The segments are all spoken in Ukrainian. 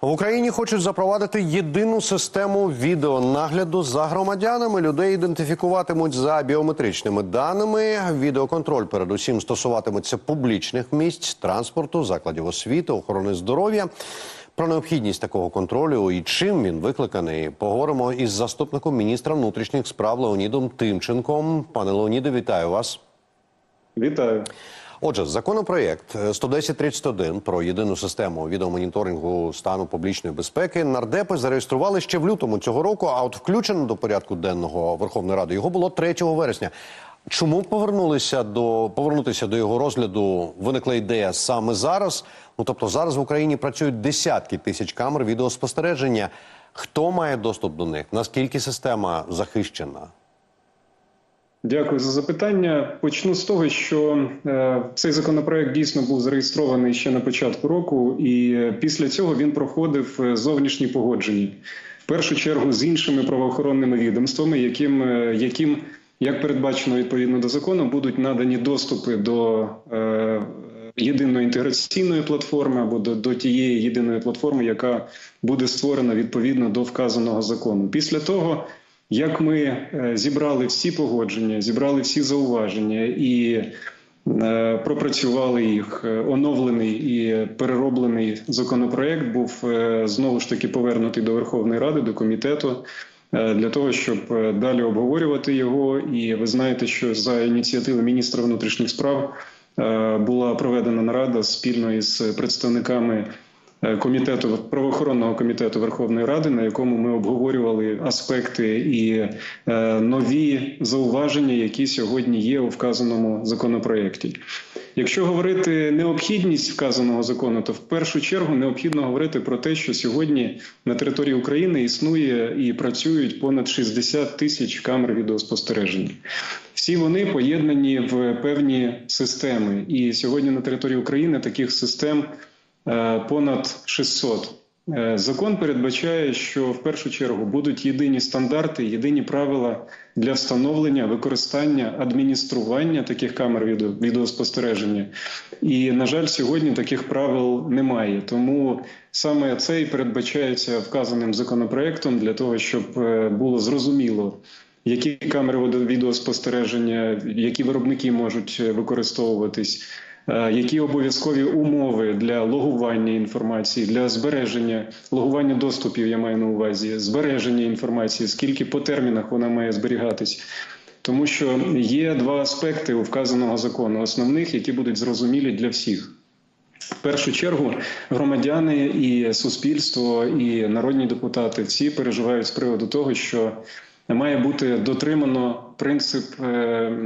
В Україні хочуть запровадити єдину систему відеонагляду за громадянами. Людей ідентифікуватимуть за біометричними даними. Відеоконтроль передусім стосуватиметься публічних місць, транспорту, закладів освіти, охорони здоров'я. Про необхідність такого контролю і чим він викликаний, поговоримо із заступником міністра внутрішніх справ Леонідом Тимченком. Пане Леоніде, вітаю вас. Вітаю. Отже, законопроєкт 11031 про єдину систему відеомоніторингу стану публічної безпеки нардепи зареєстрували ще в лютому цього року. А от включено до порядку денного Верховної Ради його було 3 вересня. Чому повернулися до повернутися до його розгляду? Виникла ідея саме зараз. Ну тобто зараз в Україні працюють десятки тисяч камер відеоспостереження. Хто має доступ до них? Наскільки система захищена? Дякую за запитання. Почну з того, що е, цей законопроект дійсно був зареєстрований ще на початку року, і е, після цього він проходив е, зовнішні погодження. В першу чергу з іншими правоохоронними відомствами, яким, яким як передбачено відповідно до закону, будуть надані доступи до єдиної інтеграційної платформи або до, до тієї єдиної платформи, яка буде створена відповідно до вказаного закону. Після того. Як ми е, зібрали всі погодження, зібрали всі зауваження і е, пропрацювали їх, е, оновлений і перероблений законопроект був знову ж таки повернутий до Верховної Ради, до комітету. Для того щоб далі обговорювати його, і ви знаєте, що за ініціативи міністра внутрішніх справ була проведена нарада спільно із представниками комітету правоохоронного комітету Верховної Ради, на якому ми обговорювали аспекти і е, нові зауваження, які сьогодні є у вказаному законопроєкті. Якщо говорити необхідність вказаного закону, то в першу чергу необхідно говорити про те, що сьогодні на території України існує і працюють понад 60 тисяч камер відеоспостереження. Всі вони поєднані в певні системи, і сьогодні на території України таких систем е, понад 600. Е, Закон передбачає, що в першу чергу будуть єдині стандарти, єдині правила для встановлення, використання, адміністрування таких камер відео, відеоспостереження. І, на жаль, сьогодні таких правил немає. Тому саме це і передбачається вказаним законопроектом для того, щоб е, було зрозуміло. Які камери відеоспостереження, які виробники можуть е, використовуватись, е, які обов'язкові умови для логування інформації, для збереження логування доступів, я маю на увазі, збереження інформації, скільки по термінах вона має зберігатись. Тому що є два аспекти у вказаного закону, основних, які будуть зрозумілі для всіх. В першу чергу громадяни і суспільство, і народні депутати всі переживають з приводу того, що має бути дотримано принцип е,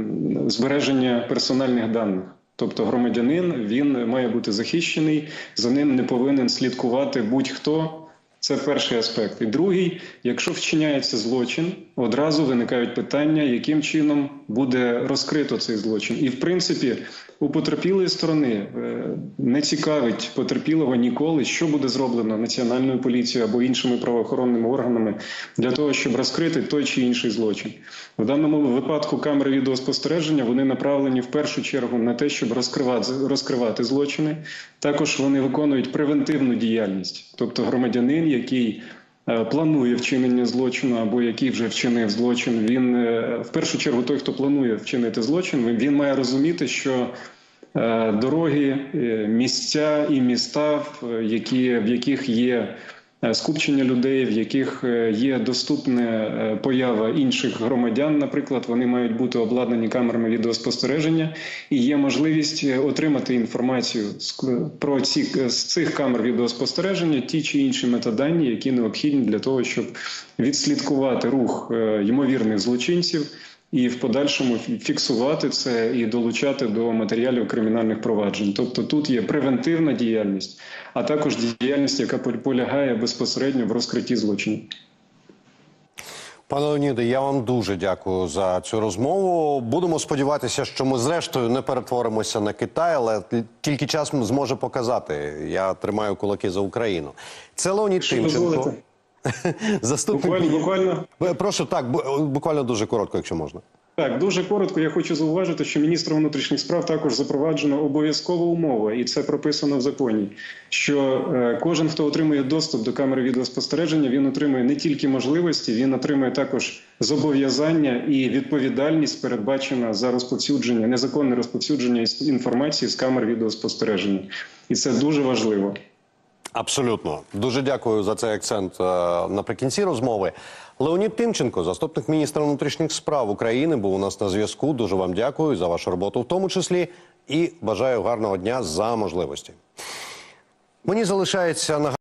збереження персональних даних. Тобто громадянин він має бути захищений, за ним не повинен слідкувати будь-хто. Це перший аспект. І другий, якщо вчиняється злочин, одразу виникають питання, яким чином буде розкрито цей злочин. І в принципі, у потерпілої сторони е, не цікавить потерпілого ніколи, що буде зроблено національною поліцією або іншими правоохоронними органами для того, щоб розкрити той чи інший злочин. В даному випадку камери відеоспостереження вони направлені в першу чергу на те, щоб розкривати розкривати злочини. Також вони виконують превентивну діяльність, тобто громадянин, який е, планує вчинення злочину або який вже вчинив злочин. Він е, в першу чергу той, хто планує вчинити злочин, він- має розуміти, що дороги, е, місця і міста, які в яких є е, скупчення людей, в яких е, є доступна е, поява інших громадян, наприклад, вони мають бути обладнані камерами відеоспостереження, і є можливість е, отримати інформацію про ці з цих камер відеоспостереження, ті чи інші метадані, які необхідні для того, щоб відслідкувати рух е, ймовірних злочинців. І в подальшому фіксувати це і долучати до матеріалів кримінальних проваджень. Тобто тут є превентивна діяльність, а також діяльність, яка полягає безпосередньо в розкритті злочинів. Пане Леоніде, я вам дуже дякую за цю розмову. Будемо сподіватися, що ми зрештою не перетворимося на Китай, але тільки час зможе показати. Я тримаю кулаки за Україну. Це Леонід Тимченко. заступник. Буквально, буквально Прошу так, бу- буквально дуже коротко, якщо можна. Так, дуже коротко. Я хочу зауважити, що міністром внутрішніх справ також запроваджено обов'язкова умова, і це прописано в законі. Що е, кожен, хто отримує доступ до камери відеоспостереження, він отримує не тільки можливості, він отримує також зобов'язання і відповідальність, передбачена за розповсюдження, незаконне розповсюдження інформації з камер відеоспостереження, і це дуже важливо. Абсолютно дуже дякую за цей акцент е, наприкінці розмови. Леонід Тимченко, заступник міністра внутрішніх справ України, був у нас на зв'язку. Дуже вам дякую за вашу роботу, в тому числі, і бажаю гарного дня за можливості. Мені залишається нагадати,